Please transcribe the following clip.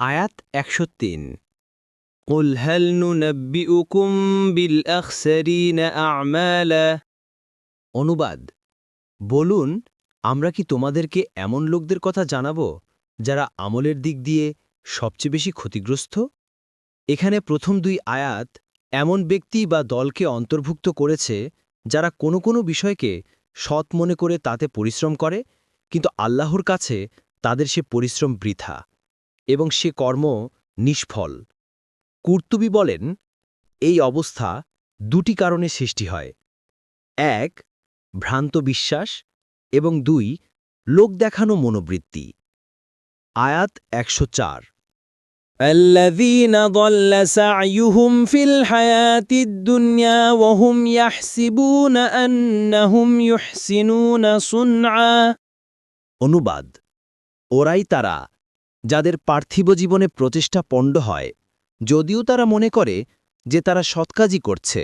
আয়াত একশো তিন قل هل ننبئكم بالأخسرين أعمالا অনুবাদ বলুন আমরা কি তোমাদেরকে এমন লোকদের কথা জানাবো যারা আমলের দিক দিয়ে সবচেয়ে বেশি ক্ষতিগ্রস্ত এখানে প্রথম দুই আয়াত এমন ব্যক্তি বা দলকে অন্তর্ভুক্ত করেছে যারা কোনো কোনো বিষয়কে সৎ মনে করে তাতে পরিশ্রম করে কিন্তু আল্লাহর কাছে তাদের সে পরিশ্রম বৃথা এবং সে কর্ম নিষ্ফল। কুর্তুবি বলেন এই অবস্থা দুটি কারণে সৃষ্টি হয়। এক ভ্রান্ত বিশ্বাস এবং দুই লোক দেখানো মনোবৃত্তি। আয়াত একশো চার। অনুবাদ ওরাই তারা যাদের পার্থিব জীবনে প্রচেষ্টা পণ্ড হয় যদিও তারা মনে করে যে তারা সৎকাজই করছে।